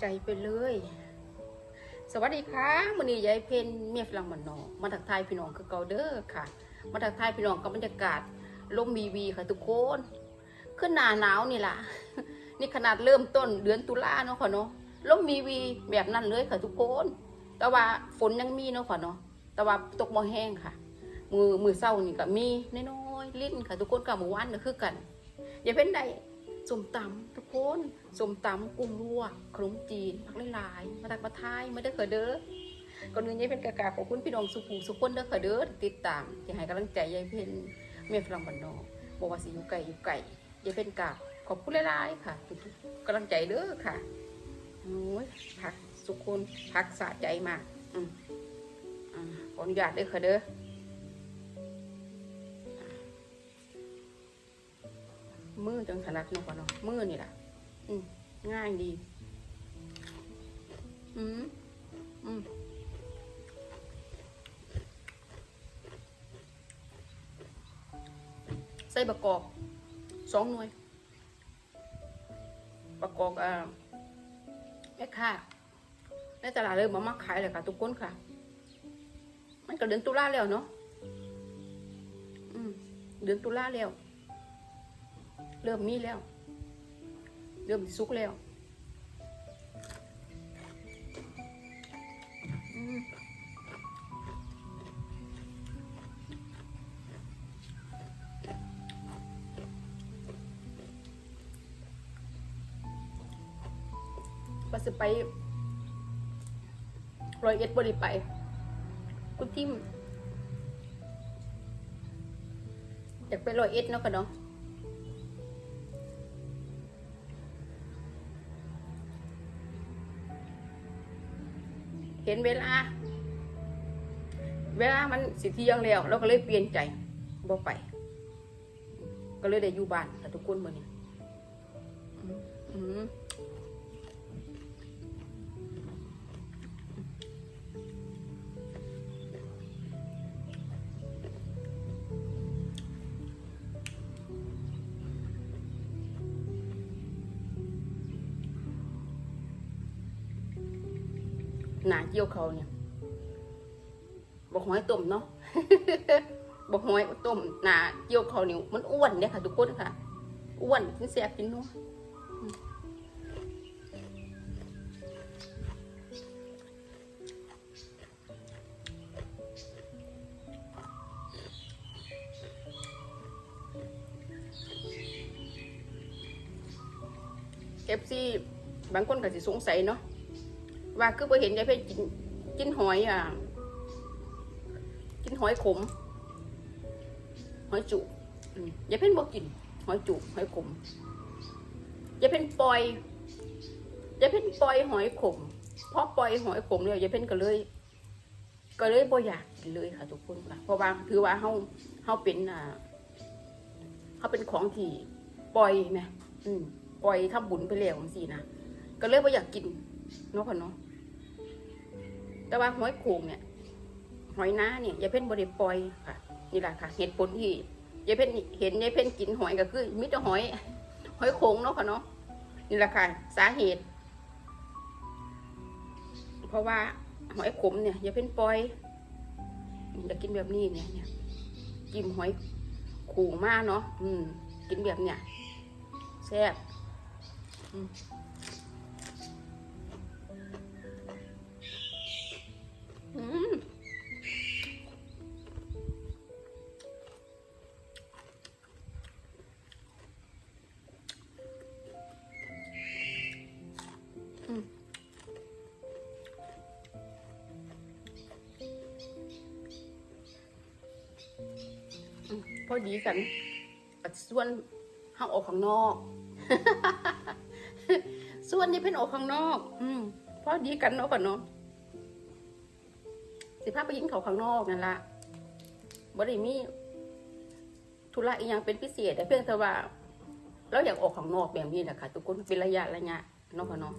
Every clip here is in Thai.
ใจไปเลย สวัสดีค่ะมื้อนี้ยายเพนเมียฝรั่งมันนอกมาทักทายพี่น้องคือเกาเด้อค่ะ มาทักทายพี่น้องกับบรรยากาศลมวีวีค่ะทุกคนขึ้นหนาหนาวนี่ล่ะ นี่ขนาดเริ่มต้นเดือนตุลาเนาะค่ะเนาะลมวีวีแบบนั้นเลยค่ะทุกคน แต่ว่าฝนยังมีเนาะค่ะเนาะแต่ว่าตกบ่แห้งค่ะ มือมือเศร้านี่ก็มีน้อยๆลิ้นค่ะ ทุกคนกับหมู่วันก็คือกัน อย่าเพ้นใดสมตำทุกคน สมตำกุ้งลวกขนมจีนผักหลายๆมาตักมาทายมาได้อเขอเด้อก่อนอื่นยายเพ็นกากาขอบคุณพี่น้องสุภูสุขคนเด้อเขอเด้อติดตามที่ให้กำลังใจยายเพ็นเมียฝรั่งบ้านนอกบอกว่าสิอยู่ไกลอยู่ไกลยายเพ็นกาขอบคุณหลายๆค่ะทุกๆกำลังใจเด้อค่ะโอ้ยผักสุขคนผักสะใจมากอืมอ่าขออนุญาตเด้อเขอเด้อมือจังถนัดเนาะก่อนเนาะมือนี่แหละ อืมง่ายดี อืมอืมใส่บะกอกสองหน่วยบะกอกอ่าแม่ค่ะในตลาดเลยมามาขายเลยค่ะ ทุกคนค่ะ มันก็เดือนตุลาแล้วเนาะอืมเดือนตุลาแล้ว เริ่มมีแล้ว เริ่มสุกแล้วอืมว่าสิไปรอยเอ็ดบริไป คุณทิมอยากไปรอยเอ็ดเนาะกันเนาะ เห็นเวลา เวลามันสิเที่ยงแล้วเราก็เลยเปลี่ยนใจบ่ไป ก็เลยได้อยู่บ้านทุกคนมื่อนี้ กี่ยวเขาเนี่ยบอกหอยต้มเนาะบอกหอยต้มหนาเกี่ยวเขาเนี่ยมันอ้วนเนี่ยค่ะ ทุกคนค่ะ อ้วนกินแซ่บกินนัวอืมเอฟซีบางคนก็สิสงสัยเนาะ ว่าคือพอเห็นยายเพชรกินกินหอยอะ กินหอยขม หอยจุยายเพชรบอกกิน หอยจุหอยขมยายเพชรปล่อยยายเพชรปล่อยหอยขมเพราะปล่อยหอยขมเนี่ยยายเพชรก็เลย ก็เลยบ่อยากกินเลยค่ะทุกคนค่ะเพราะว่าถือว่าเฮาเฮาเป็นอ่าเฮาเป็นของที่ปล่อยไหมอืมปล่อยทำบุญไปแล้วจังซี่นะก็เลยบ่อยากกินเนาะค่ะเนาะ แต่ว่าหอยโขงเนี่ยหอยน้าเนี่ยยายเพ่นบริปล่อยค่ะ นี่แหละค่ะ เหตุผลที่ยายเพ่นเห็นยายเพ่นกินหอยก็คือมิตรหอย หอยโขงเนาะค่ะเนาะนี่แหละค่ะ สาเหตุ เพราะว่าหอยขมเนี่ยยายเพ่นปล่อยอยากกินแบบนี้เนี่ยเนี่ยกินหอยขูงมากเนาะอืม กินแบบเนี่ยแซ่บอืม พอดีกันปัดส่วนห้าออกข้างนอก ส่วนนี้เป็นออกข้างนอก อืมพอดีกันเนาะกันเนาะสิพาไปยิงเขาข้างนอกนั่นละบ่ได้มีธุระอีหยังเป็นพิเศษแต่เพียงแต่ว่าเราอยากออกข้างนอกแบบนี้แหละค่ะทุกคนเป็นระยะระยะเนาะค่ะเนาะ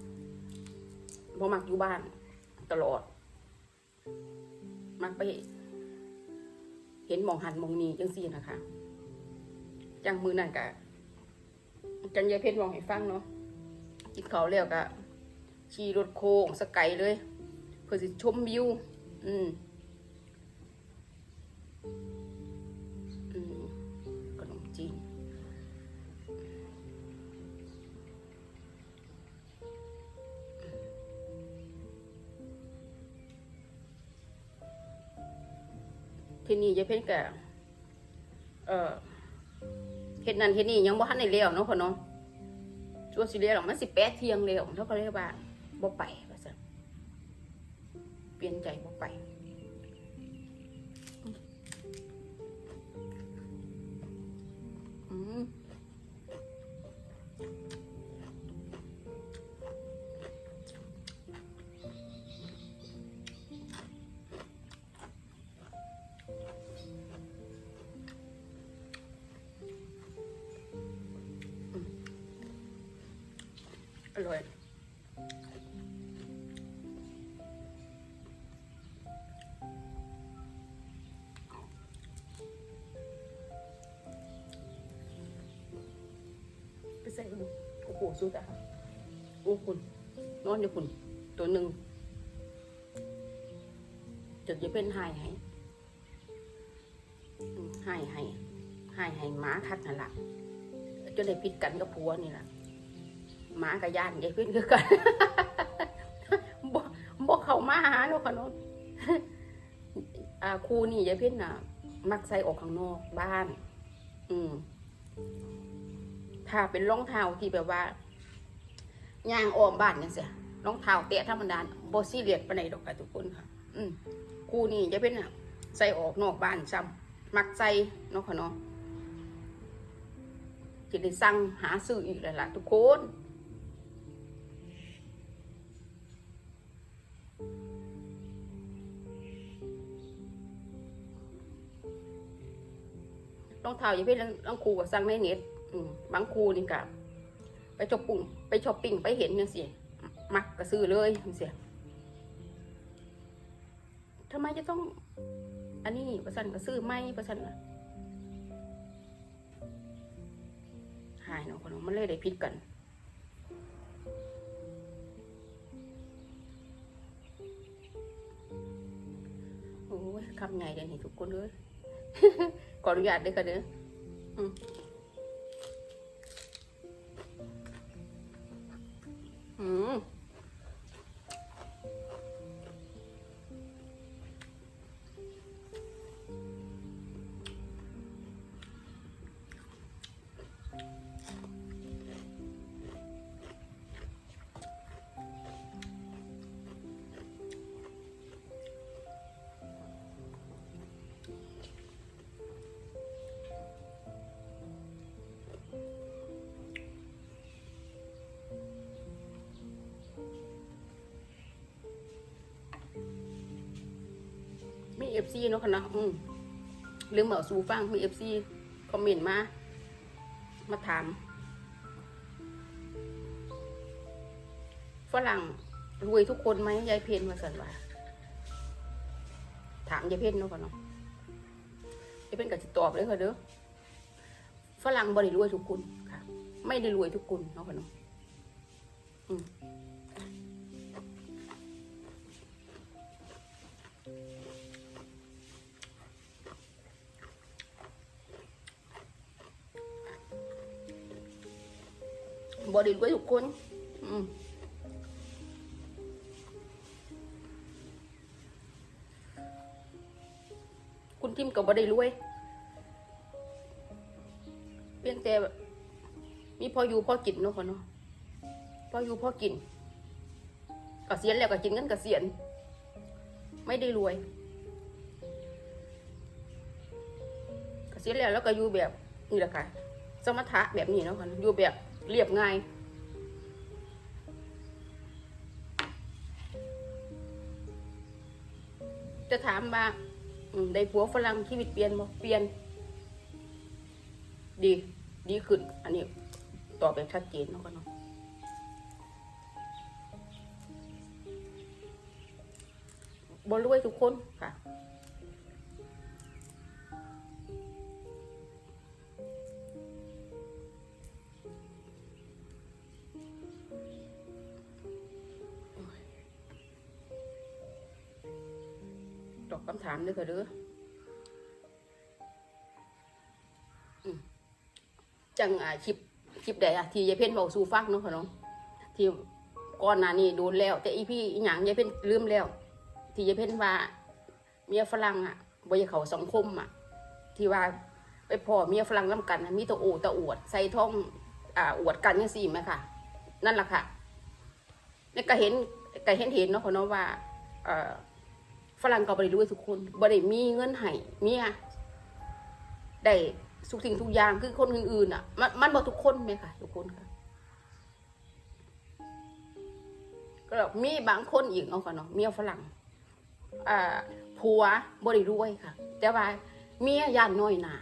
บ่มักอยู่บ้านตลอด มักไป เห็นหมองหันมองนี้จังซี่นะคะ จังมือนั่นกะจังยายเพชรมองให้ฟังเนาะกินเขาแล้วกะขี่รถโค้งสกไกเลย เพื่อสิชมวิว อืม ที่นี่ยายเพ่นกะเออเฮ็ดนั่นเฮ็ดนี่ยังบ่ทันได้เลี้ยวเนาะพ่อเนาะชัวสิเลี้ยวหรอกมันสิแปดเที่ยงแล้วเขาก็เลยว่าบ่ไปว่าซั่นเปลี่ยนใจบ่ไป อร่อยไปใส่ดูโอ้โหสุดอะค่ะโอ้คุณนอนอยู่คุณ ตัวหนึ่งจดจะเป็นหายให้อืมหายให้หายให้หมาคัดนั่นละจนได้ผิดกันกับผัวนี่แหละ หมากับยานยายพิ่นคือกันบ่บ่เข้ามาหาเนาะค่ะเนาะอ่าครูนี่ยายพิ่นน่ะ มักใส่ออกข้างนอกบ้าน อืมถ้าเป็นรองเท้าที่แบบว่าย่างอ้อมบ้านจังซี่รองเท้าเตะธรรมดาบ่ซีเรียสปานใดดอกค่ะทุกคนค่ะ อืมคู่นี้จะเป็นน่ะ ใส่ออกนอกบ้านซ้ำมักใส่เนาะค่ะเนาะจะได้สั่งหาซื้ออีกแล้วล่ะทุกคน รองเท้าอย่าเพิ่นรองครูก็สั่งในเน็ตบางครูนี่ก็ไปช้อปปิ้งไปช้อปปิ้งไปเห็นยังสิมักก็ซื้อเลยยังสิทำไมจะต้อง อันนี้ประสันก็ซื้อไม่ประสันหายเนาะคนเนาะมันเลยได้ผิดกันโอ้ยคำใหญ่เดี๋ยวนี้ทุกคนเลย ขออนุญาตด้วยค่ะเนื้อ อฟซีเนาะค่ะเนาะอืมลืมเอาสู่ฟังมีเอฟซีคอมเมนต์มา มาถามฝรั่งรวยทุกคนไหมยายเพนมาสันว่าถามยายเพนเนาะค่ะเนาะยายเพนก็จะตอบเลยค่ะเด้อฝรั่งบริรวยทุกคนค่ะ ไม่ได้รวยทุกคนเนาะค่ะเนาะอืม บอดี้รวยทุกคน อืมคุณทิมกับบอดีรวย เพียงแต่มีพออยู่พอกินเนาะคนเนาะพออยู่พอกินกเกษียณแล้วก็กินเงินเกษียณไม่ได้รวยเกษียณแล้วแล้วก็อยู่แบบนี่แหละค่ะสมถะแบบนี้เนาะค่ะอยู่แบบ เรียบง่ายจะถามว่าได้ผัวฝรั่งชีวิตเปลี่ยนบ่เปลี่ยน ดี ดีขึ้น อันนี้ตอบแบบชัดเจนเนาะกันเนาะบรวยทุกคนค่ะามด้วยค่ะเด้อจังอ่าคลิปคลิปใดอะที่ยายเพ่นบอกสู่ฟังเนาะค่ะน้องที่ก่อนหน้านี้โดนแล้ว แต่อีพี่อีหยังยายเพ่นลืมแล้ว ที่ยายเพ่นว่า เมียฝรั่งอะบอยเขาสังคมอะที่ว่าไปพ่อเมียฝรั่งน้ำกันมีตะโอตะอวด ใส่ท้องอ่าอวดกันยังสี่ไหมค่ะ นั่นแหละค่ะนี่ก็เห็นก็เห็นเห็นเนาะค่ะเนาะว่า เอ่อ ฝรั่งก็บริรวยทุกคนบริมีเงินให้เมียได้ทุกสิ่งทุกอย่างคือคนอื่นๆอะ มันมันบอกทุกคนไหมค่ะ ทุกคนค่ะ ก็มีบางคนอีกเนาค่ะเนาะเมียฝรั่งอ่าผัวบริรวยค่ะ แต่ว่าเมียยันน้อยหนา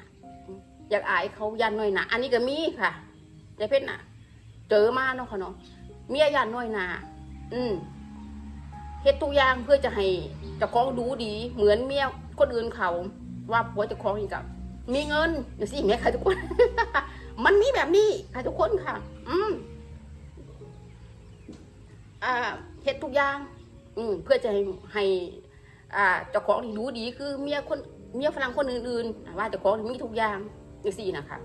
อยากอายเขายันน้อยหนาอันนี้ก็มีค่ะยายเพชรน่ะ เจอมาเนาะค่ะเนาะเมียยันน้อยหนาอืม ฮ็ดทุกอย่างเพื่อจะให้เจ้าของดูดี เหมือนเมียคนอื่นเขา ว่าผัวเจ้าของนี่กับมีเงินเดี๋ยวสิแม่ค่ะทุกคน มันมีแบบนี้ค่ะทุกคนค่ะ อืมอ่าเฮ็ดทุกอย่าง อืม เพื่อจะให้ให้ อ่าเจ้าของที่รู้ดี คือเมียคนเมียฝรั่งคนอื่นๆว่าเจ้าของมีทุกอย่างอย่างสี่นะคะ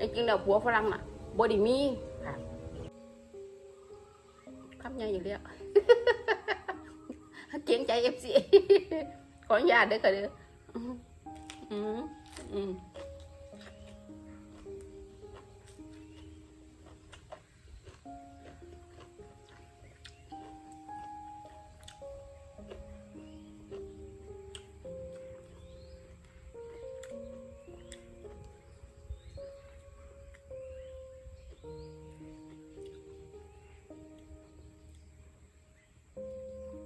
จริงๆแล้วผัวฝรั่งอะบอดีมีค่ะคำใหญ่อย่างเดียว เกรงใจเอฟซีขออนุญาตเด้อค่ะเด้ออืมอืม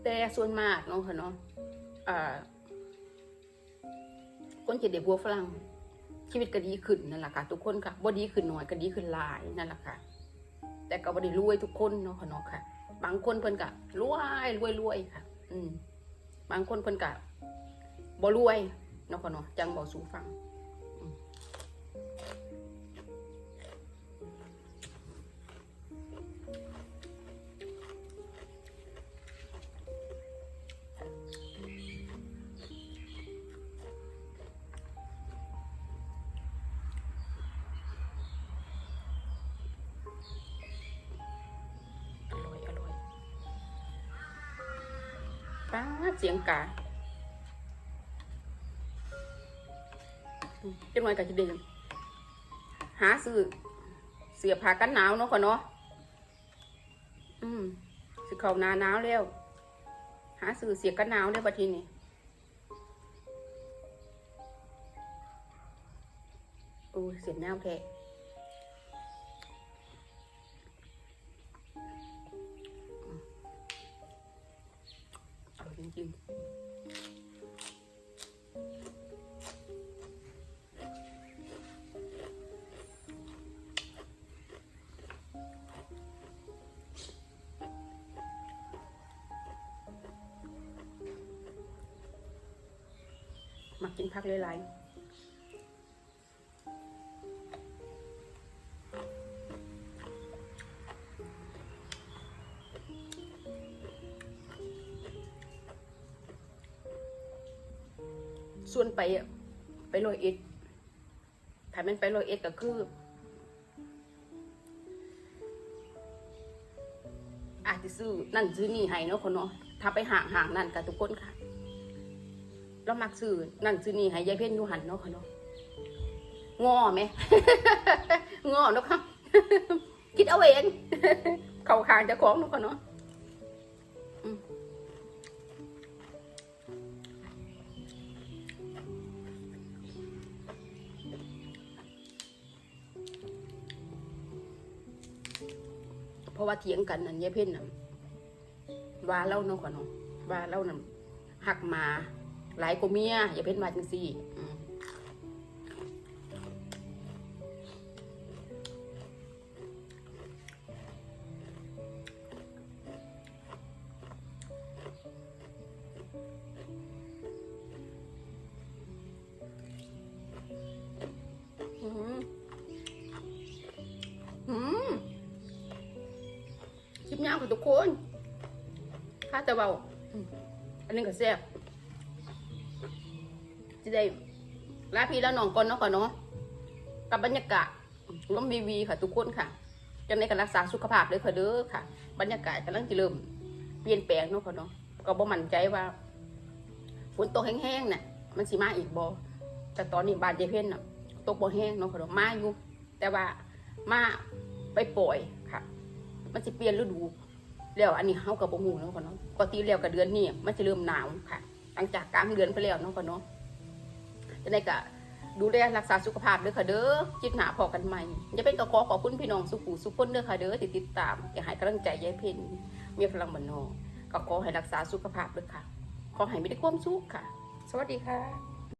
แต่ส่วนมากเนาะค่ะเนาะอ่าคนเจะเด็กบัวฝรั่งชีวิตก็ดีขึ้นนั่นแหละค่ะทุกคนค่ะบ่ดีขึ้นหน่อยก็ดีขึ้นหลายนั่นแหละค่ะ แต่ก็บ่ได้รวยทุกคนเนาะค่ะเนาะค่ะ บางคนเพิ่นก็รวยรวยรวยค่ะ อืม บางคนเพิ่นก็บ่รวยเนาะค่ะเนาะจังบ่สู่ฟัง ป้าเสียงกาอืมจังหน่อยก็จะเดินหาซื้อเสือผ้ากันหนาวเนาะค่ะเนาะอืมสิเขานาหนาวแล้ว หาซื้อเสียกันหนาวแล้วบัดทีนี้โอ้เสียหนวแท้ อร่อยจริงมากินพักหลายๆ ส่วนไปอะไปโรยเอ็ดถ้ามันไปโรยเอ็ดก็คือ อาจจะซื้อนั่นซื้อนี่ให้เนาะคนเนาะถ้าไปห่างห่างนั่นกับทุกคนค่ะเรามักซื้อนั่นซื้อนี่ให้ยายเพ่นอยู่หันเนาะค่ะเนาะงอไหมงอเนาะค่ะคิดเอาเอง เข้าคางจะของเนาะค่ะเนาะ ราะว่าเถียงกันนั่นยายเพ่นน่ะว่าเล่าเนาะค่ะเนาะว่าเล่านั่นหักหมา หลายกว่าเมียยายเพ่นว่าจังซี่ ทุกคนข้าแต่เบาอันนี้ก็แซ่บจะได้ลาพี่แล้วน้องก่อนเนาะก่อนเนาะกับบรรยากาศลมวีวีค่ะทุกคนค่ะจังในการรักษาสุขภาพเลยค่ะเด้อค่ะ บรรยากาศกำลังจะเริ่มเปลี่ยนแปลงเนาะค่ะเนาะก็บ่มั่นใจว่าฝนตกแห้งๆน่ะ มันสิมาอีกบ่แต่ตอนนี้บานเจเพ่นน่ะ ตกบ่แห้งเนาะค่ะเนาะมาอยู่แต่ว่ามาไปปล่อยค่ะ มันสิเปลี่ยนฤดู แล้วอันนี้เฮากับบ่ฮู้เนาะค่ะเนาะปกติแล้วกับเดือนนี้มันจะเริ่มหนาวค่ะ หลังจากกลางเดือนไปแล้วเนาะค่ะเนาะจะได้ก็ดูแลรักษาสุขภาพเด้อค่ะเด้อจิตหนาพอกันใหม่จะเป็นก็ขอขอบคุณพี่น้องสุขุสุขคนเด้อค่ะเด้อที่ติดตามอยากให้กำลังใจยายเพ็ญมีพลังบันนอกก็ขอให้รักษาสุขภาพเด้อค่ะ ขอให้มีแต่ความสุขค่ะ สวัสดีค่ะ